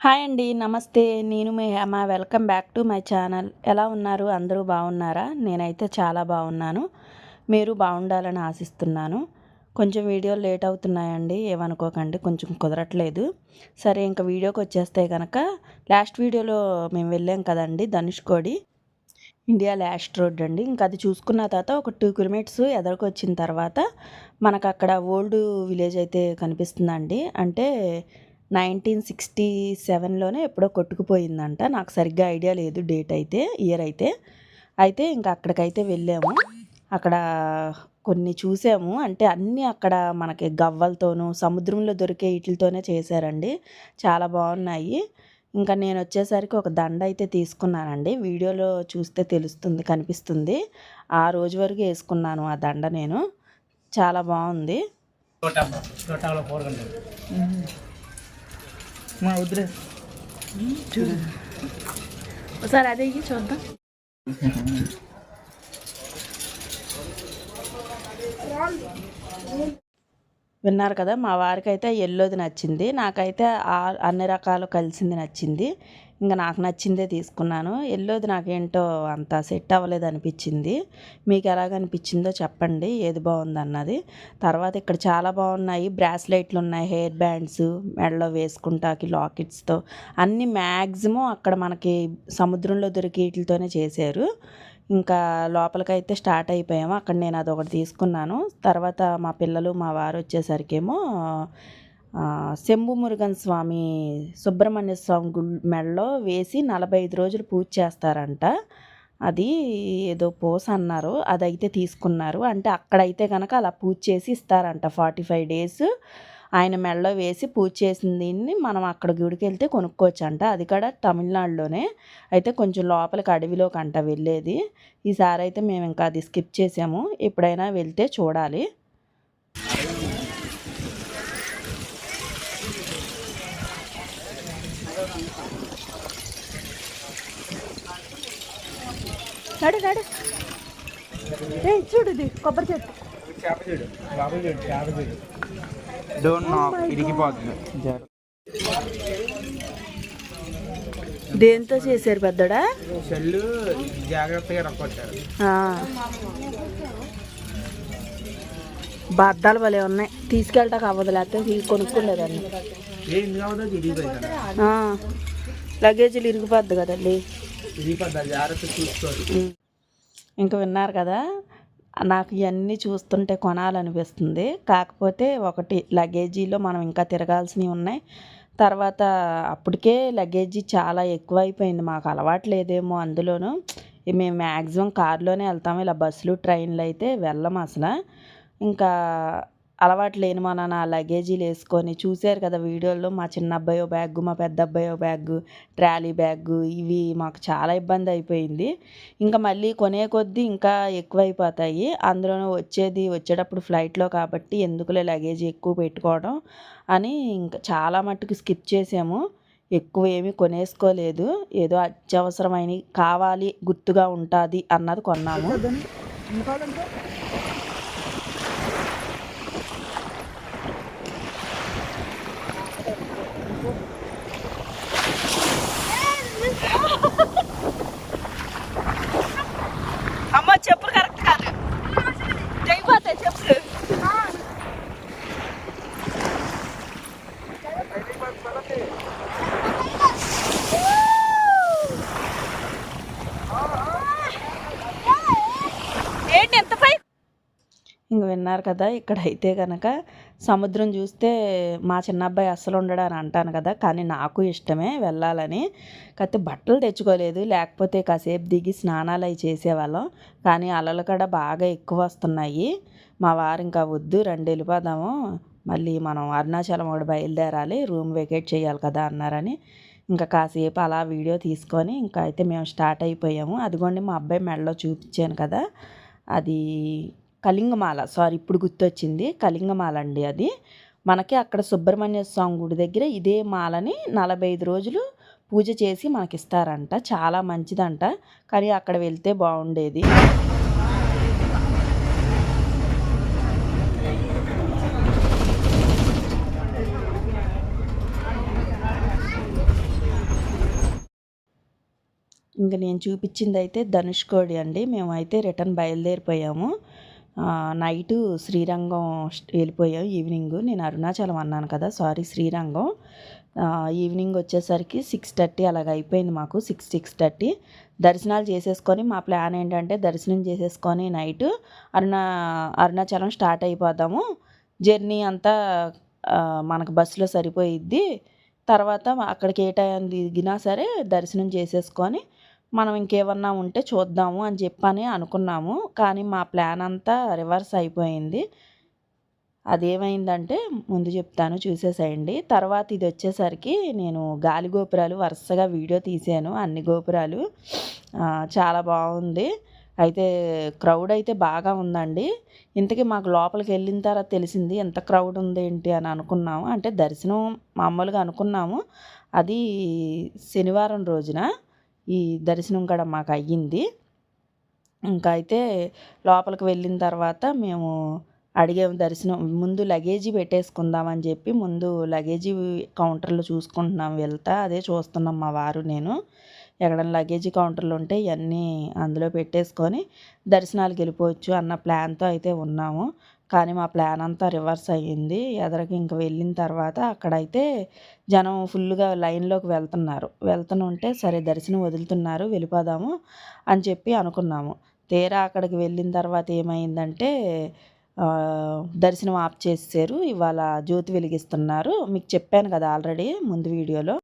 Hi అండి నమస్తే. నేను మీ Hema. Welcome back to my channel. ఎలా ఉన్నారు? అందరూ బాగున్నారా? నేనైతే చాలా బాగున్నాను. మీరు బాగుండాలని ఆశిస్తున్నాను. కొంచెం వీడియోలు లేట్ అవుతున్నాయండి. ఏమనుకోకండి కొంచెం కుదరట్లేదు. సరే ఇంకా వీడియోకి వచ్చేస్తే కనుక లాస్ట్ వీడియోలో మేము వెళ్ళాం కదండి ధనుష్కోడి ఇండియా లాస్ట్ రోడ్ అండి. ఇంకా అది చూసుకున్న తర్వాత ఒక టూ కిలోమీటర్స్ ఎదరికి వచ్చిన తర్వాత మనకు అక్కడ ఓల్డ్ విలేజ్ అయితే కనిపిస్తుందండి. అంటే నైన్టీన్ సిక్స్టీ సెవెన్లోనే ఎప్పుడో కొట్టుకుపోయిందంట. నాకు సరిగ్గా ఐడియా లేదు డేట్ అయితే ఇయర్ అయితే. అయితే ఇంకా అక్కడికైతే వెళ్ళాము. అక్కడ కొన్ని చూసాము. అంటే అన్నీ అక్కడ మనకి గవ్వలతోనూ సముద్రంలో దొరికే వీటితోనే చేశారండి. చాలా బాగున్నాయి. ఇంకా నేను వచ్చేసరికి ఒక దండ అయితే తీసుకున్నానండి. వీడియోలో చూస్తే తెలుస్తుంది కనిపిస్తుంది. ఆ రోజు వరకు వేసుకున్నాను ఆ దండ నేను. చాలా బాగుంది. మా వద్దులే. ఒకసారి అదే చూద్దాం. విన్నారు కదా మా వారికి అయితే ఎల్లోది నచ్చింది. నాకైతే ఆ- అన్ని రకాలు కలిసింది నచ్చింది. ఇంకా నాకు నచ్చిందే తీసుకున్నాను. ఎల్లోది నాకేంటో అంత సెట్ అవ్వలేదు అనిపించింది మీకు ఎలాగ అనిపించిందో చెప్పండి ఏది బాగుంది అన్నది తర్వాత ఇక్కడ చాలా బాగున్నాయి. బ్రాస్లెట్లు ఉన్నాయి హెయిర్ బ్యాండ్స్ మెడలో వేసుకుంటాకి లాకెట్స్తో. అన్నీ మ్యాక్సిమం అక్కడ మనకి సముద్రంలో దొరికి వీటితోనే చేశారు. ఇంకా లోపలికైతే స్టార్ట్ అయిపోయాము. అక్కడ నేను అదొకటి తీసుకున్నాను. తర్వాత మా పిల్లలు మా వారు వచ్చేసరికేమో శంభు మురుగన్ స్వామి సుబ్రహ్మణ్య స్వామి గుడి మెడలో వేసి నలభై ఐదు రోజులు పూజ చేస్తారంట. అది ఏదో పోస్ అన్నారు. అదైతే తీసుకున్నారు. అంటే అక్కడైతే కనుక అలా పూజ చేసి ఇస్తారంట. ఫార్టీ ఫైవ్ డేస్ ఆయన మెడలో వేసి పూజ చేసిన దీన్ని మనం అక్కడ గుడికి వెళ్తే కొనుక్కోవచ్చు అంట అది కూడా తమిళనాడులోనే. అయితే కొంచెం లోపలికి అడవిలోకి అంట వెళ్ళేది. ఈసారి అయితే మేము ఇంకా అది స్కిప్ చేసాము. ఎప్పుడైనా వెళ్తే చూడాలి. నడు నడు. ఏ చూడు కొబ్బరి చెట్టు. చేప చూడు చేప చూడు చేప చూడు డోంట్ నాక్ ఇరిగిపోతుంది. దేంతో చేశారు పెద్దడా? చెల్లు జాగ్రత్తగా రక్కొచ్చారు ఆ. బద్దాలు భలే ఉన్నాయి. తీసుకెళ్ళటాక అవ్వదు లేకపోతే ఆ. లగేజీలు ఇరిగిపోద్ది కదండి. ఇంకా విన్నారు కదా? నాకు ఇవన్నీ చూస్తుంటే కొనాలనిపిస్తుంది. కాకపోతే ఒకటి లగేజీలో మనం ఇంకా తిరగాల్సినవి ఉన్నాయి. తర్వాత అప్పటికే లగేజీ చాలా ఎక్కువైపోయింది. మాకు అలవాటు లేదేమో అందులోనూ. మేము మ్యాక్సిమం కార్లోనే వెళ్తాము. ఇలా బస్సులు ట్రైన్లు అయితే వెళ్ళము అసలు. ఇంకా అలవాటు లేని మన నా లగేజీలు వేసుకొని చూశారు కదా వీడియోలో మా చిన్న అబ్బాయో బ్యాగ్ మా పెద్ద అబ్బాయో బ్యాగ్ ట్రాలీ బ్యాగ్ ఇవి మాకు చాలా ఇబ్బంది అయిపోయింది. ఇంకా మళ్ళీ కొనే కొద్దీ ఇంకా ఎక్కువైపోతాయి. అందులోనూ వచ్చేది వచ్చేటప్పుడు ఫ్లైట్లో కాబట్టి ఎందుకులే లగేజ్ ఎక్కువ పెట్టుకోవడం అని ఇంకా చాలా మట్టుకు స్కిప్ చేసాము. ఎక్కువ ఏమీ కొనేసుకోలేదు. ఏదో అత్యవసరమైన కావాలి గుర్తుగా ఉంటుంది అన్నది కొన్నాము. 하고 విన్నారు కదా ఇక్కడ అయితే కనుక సముద్రం చూస్తే మా చిన్న అబ్బాయి అస్సలు ఉండడు అని అంటాను కదా కానీ నాకు ఇష్టమే వెళ్ళాలని. కాకపోతే బట్టలు తెచ్చుకోలేదు లేకపోతే కాసేపు దిగి స్నానాలు అవి చేసేవాళ్ళం. కానీ అలలు కూడా బాగా ఎక్కువ వస్తున్నాయి. మా వారు ఇంకా వద్దు రెండు వెళ్ళిపోదాము. మళ్ళీ మనం అరుణాచలం ఒకటి బయలుదేరాలి రూమ్ వెకేట్ చేయాలి కదా అన్నారని. ఇంకా కాసేపు అలా వీడియో తీసుకొని ఇంకా అయితే మేము స్టార్ట్ అయిపోయాము. అదిగోండి మా అబ్బాయి మెడలో చూపించాను కదా అది కళింగమాల. సారీ ఇప్పుడు గుర్తొచ్చింది. కళింగమాల అండి అది. మనకి అక్కడ సుబ్రహ్మణ్య స్వామి గుడి దగ్గర ఇదే మాలని నలభై ఐదు రోజులు పూజ చేసి మనకి ఇస్తారంట చాలా మంచిదంట. కానీ అక్కడ వెళ్తే బాగుండేది. ఇంక నేను చూపించింది అయితే ధనుష్కోడి అండి. మేమైతే రిటర్న్ బయలుదేరిపోయాము. నైటు శ్రీరంగం వెళ్ళిపోయాం ఈవినింగ్. నేను అరుణాచలం అన్నాను కదా సారీ శ్రీరంగం. ఈవినింగ్ వచ్చేసరికి సిక్స్ థర్టీ అలాగ అయిపోయింది మాకు సిక్స్ సిక్స్ థర్టీ. దర్శనాలు చేసేసుకొని మా ప్లాన్ ఏంటంటే దర్శనం చేసేసుకొని నైట్ అరుణా అరుణాచలం స్టార్ట్ అయిపోదాము. జర్నీ అంతా మనకు బస్సులో సరిపోయిద్ది. తర్వాత అక్కడికి ఏ టైం దిగినా సరే దర్శనం చేసేసుకొని మనం ఇంకేమన్నా ఉంటే చూద్దాము అని చెప్పని అనుకున్నాము. కానీ మా ప్లాన్ అంతా రివర్స్ అయిపోయింది. అదేమైందంటే ముందు చెప్తాను చూసేసేయండి. తర్వాత ఇది వచ్చేసరికి నేను గాలి గోపురాలు వరుసగా వీడియో తీసాను. అన్ని గోపురాలు చాలా బాగుంది. అయితే క్రౌడ్ అయితే బాగా ఉందండి. ఇంతకీ మాకు లోపలికి వెళ్ళిన తర్వాత తెలిసింది ఎంత క్రౌడ్ ఉంది ఏంటి అని అనుకున్నాము. అంటే దర్శనం మామూలుగా అనుకున్నాము. అది శనివారం రోజున. ఈ దర్శనం కూడా మాకు అయ్యింది. ఇంకా అయితే లోపలికి వెళ్ళిన తర్వాత మేము అడిగాము దర్శనం ముందు లగేజీ పెట్టేసుకుందామని చెప్పి ముందు లగేజీ కౌంటర్లో చూసుకుంటున్నాం వెళ్తా అదే చూస్తున్నాం మా వారు నేను. ఎక్కడైనా లగేజీ కౌంటర్లు ఉంటే ఇవన్నీ అందులో పెట్టేసుకొని దర్శనాలకు వెళ్ళిపోవచ్చు అన్న ప్లాన్తో అయితే ఉన్నాము. కానీ మా ప్లాన్ అంతా రివర్స్ అయ్యింది. ఎదరికి ఇంక వెళ్ళిన తర్వాత అక్కడైతే జనం ఫుల్గా లైన్లోకి వెళ్తున్నారు. వెళ్తుంటే సరే దర్శనం వదులుతున్నారు వెళ్ళిపోదాము అని చెప్పి అనుకున్నాము. తీరా అక్కడికి వెళ్ళిన తర్వాత ఏమైందంటే దర్శనం ఆఫ్ చేసేసారు ఇవాళ జ్యోతి వెలిగిస్తున్నారు. మీకు చెప్పాను కదా ఆల్రెడీ ముందు వీడియోలో.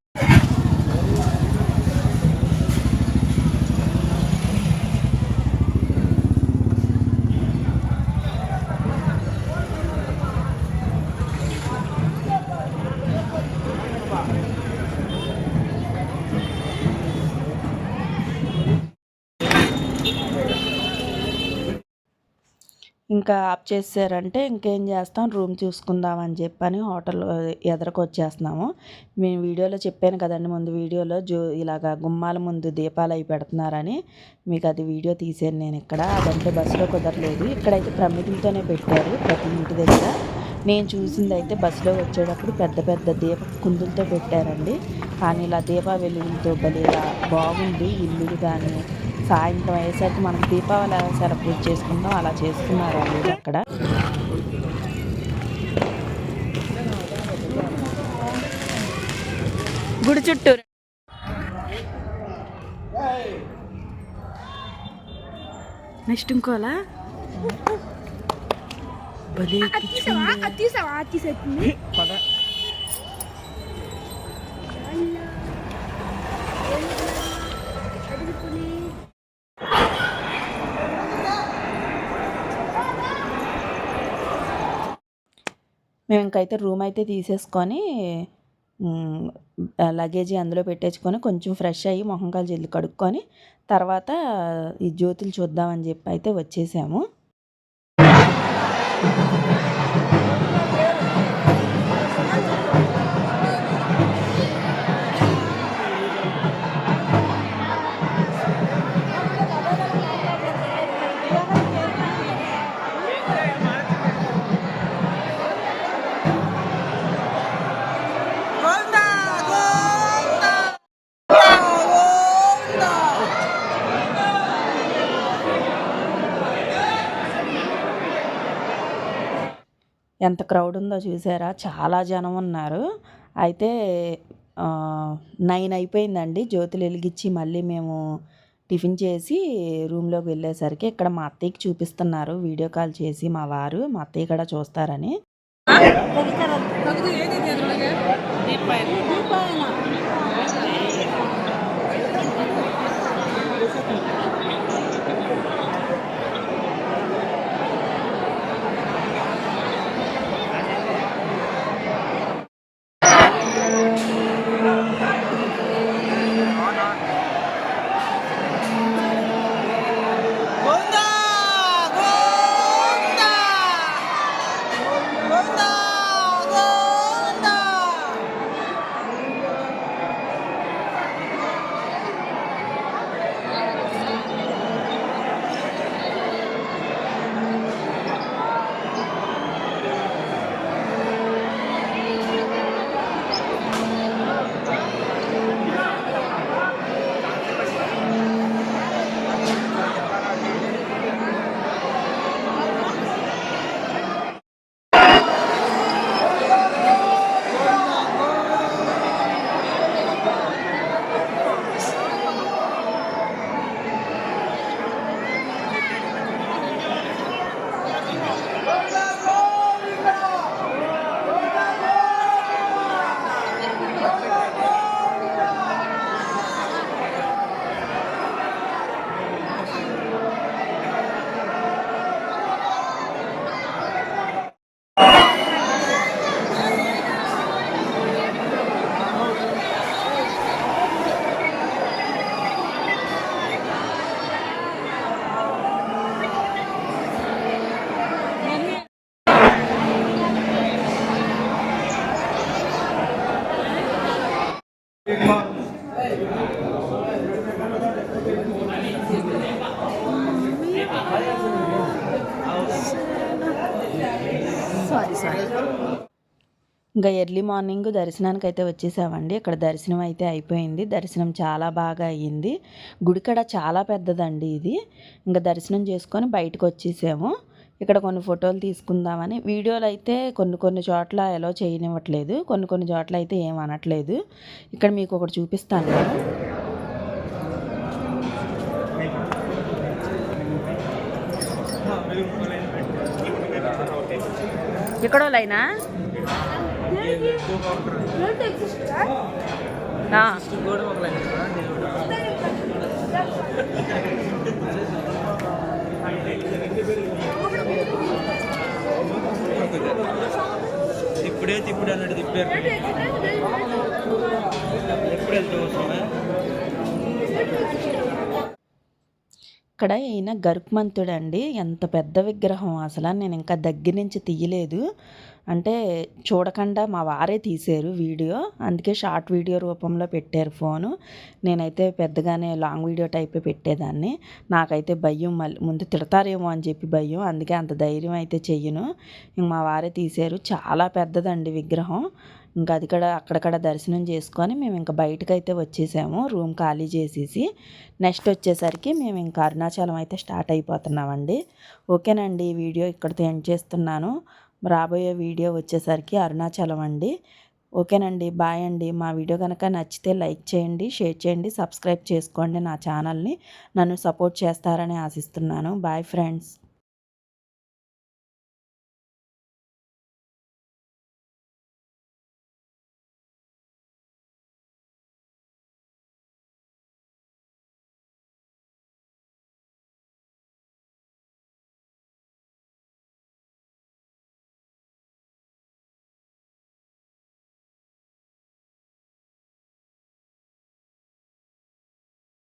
ఇంకా ఆప్ చేసారంటే ఇంకేం చేస్తాం? రూమ్ చూసుకుందాం అని చెప్పని హోటల్ ఎదరకు వచ్చేస్తున్నాము మేము వీడియోలో చెప్పాను కదండి ముందు వీడియోలో జో ఇలాగ గుమ్మాల ముందు దీపాలు అవి పెడుతున్నారని. మీకు అది వీడియో తీసాను నేను ఇక్కడ. అదంటే బస్సులో కుదరలేదు. ఇక్కడైతే ప్రమితులతోనే పెట్టారు ప్రతి ఇంటి దగ్గర. నేను చూసింది అయితే బస్సులో వచ్చేటప్పుడు పెద్ద పెద్ద దీప కుందులతో పెట్టారండి. కానీ ఇలా దీప వెలుగులతో భలే బాగుంది. ఇల్లు కానీ సాయంత్రం అయ్యేసరికి మనం దీపావళి ఎలా సెలబ్రేట్ చేసుకుంటాం అలా చేసుకున్నారు వాళ్ళు అక్కడ. గుడి చుట్టూ నెక్స్ట్ ఇంకోలా? భలే మేము ఇంకైతే రూమ్ అయితే తీసేసుకొని లగేజీ అందులో పెట్టేసుకొని కొంచెం ఫ్రెష్ అయ్యి మొహం కాలు చేతులు కడుక్కొని తర్వాత ఈ జ్యోతులు చూద్దామని చెప్పి అయితే వచ్చేసాము. ఎంత క్రౌడ్ ఉందో చూసారా? చాలా జనం ఉన్నారు. అయితే నైన్ అయిపోయిందండి. జ్యోతులు వెలిగించి మళ్ళీ మేము టిఫిన్ చేసి రూమ్లోకి వెళ్ళేసరికి ఇక్కడ మా అత్తయ్యకి చూపిస్తున్నారు. వీడియో కాల్ చేసి మా వారు మా అత్తయ్య కూడా చూస్తారని. ఇంకా ఎర్లీ మార్నింగ్ దర్శనానికి అయితే వచ్చేసామండి. ఇక్కడ దర్శనం అయితే అయిపోయింది. దర్శనం చాలా బాగా అయ్యింది. గుడికడ చాలా పెద్దదండి ఇది. ఇంకా దర్శనం చేసుకొని బయటకు వచ్చేసాము. ఇక్కడ కొన్ని ఫోటోలు తీసుకుందామని. వీడియోలు అయితే కొన్ని కొన్ని చోట్ల ఎలా చేయనివ్వట్లేదు. కొన్ని కొన్ని చోట్ల అయితే ఏం అనట్లేదు. ఇక్కడ మీకు ఒకటి చూపిస్తాను నేను. ఎక్కడో లైనా ఇప్పుడే తిప్పుడు అన్నట్టు తిప్పారు. ఎప్పుడు వెళ్తావు ఇక్కడ ఈయన గరుక్మంతుడు అండి ఎంత పెద్ద విగ్రహం. అసలు నేను ఇంకా దగ్గర నుంచి తీయలేదు. అంటే చూడకుండా మా వారే తీశారు వీడియో. అందుకే షార్ట్ వీడియో రూపంలో పెట్టారు ఫోను. నేనైతే పెద్దగానే లాంగ్ వీడియో టైపే పెట్టేదాన్ని. నాకైతే భయం మళ్ళీ ముందు తిడతారేమో అని చెప్పి భయం. అందుకే అంత ధైర్యం అయితే చెయ్యను. ఇంక మా వారే తీశారు. చాలా పెద్దదండి విగ్రహం. ఇంకా అది కూడా అక్కడక్కడ దర్శనం చేసుకొని మేము ఇంకా బయటకు అయితే వచ్చేసాము. రూమ్ ఖాళీ చేసేసి నెక్స్ట్ వచ్చేసరికి మేము ఇంకా అరుణాచలం అయితే స్టార్ట్ అయిపోతున్నామండి. ఓకేనండి వీడియో ఇక్కడితో ఎండ్ చేస్తున్నాను. రాబోయే వీడియో వచ్చేసరికి అరుణాచలం అండి. ఓకేనండి బాయ్ అండి. మా వీడియో కనుక నచ్చితే లైక్ చేయండి షేర్ చేయండి సబ్స్క్రైబ్ చేసుకోండి నా ఛానల్ని. నన్ను సపోర్ట్ చేస్తారని ఆశిస్తున్నాను. Bye friends.